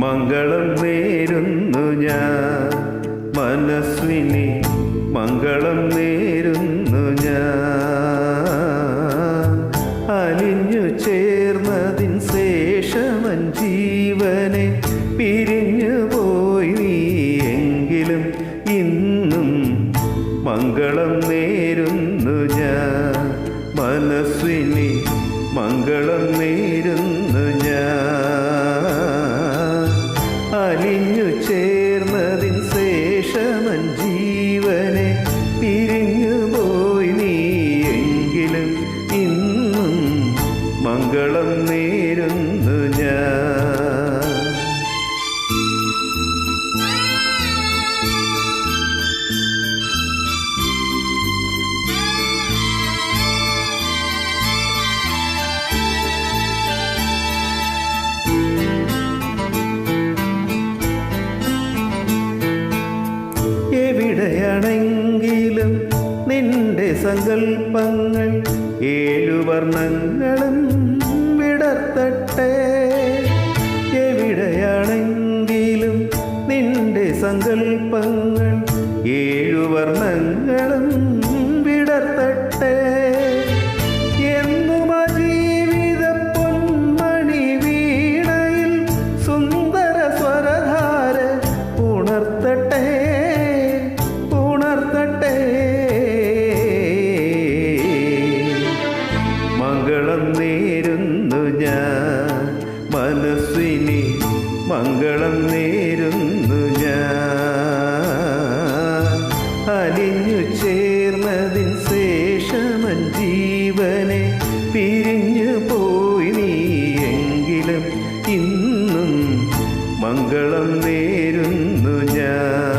മംഗളം നേരുന്നു ഞാൻ. മനസ്വിനി മംഗളം നേരുന്നു ഞാൻ. അലിഞ്ഞു ചേർന്നതിൻ ശേഷമൻ ജീവനെ പിരിഞ്ഞു പോയി നീ എങ്കിലും ഇന്നും മംഗളം നേരുന്നു ഞാൻ. മനസ്വിനി മംഗളം ശേഷമൻ ജീവനെ നിന്റെ സങ്കൽപ്പങ്ങൾ ഏഴു വർണങ്ങളും വിടർത്തട്ടെ. എവിടെയാണെങ്കിലും നിന്റെ സങ്കൽപ്പങ്ങൾ ഏഴു വർണങ്ങളും നേരുന്നു ഞാൻ. മനസ്സിനി മംഗളം നേരുന്നു ഞാൻ. അലിഞ്ഞു ചേർന്നതിൻ ശേഷമൻ ജീവനെ പിരിഞ്ഞു പോയി നീ എങ്കിലും ഇന്നും മംഗളം നേരുന്നു ഞാൻ.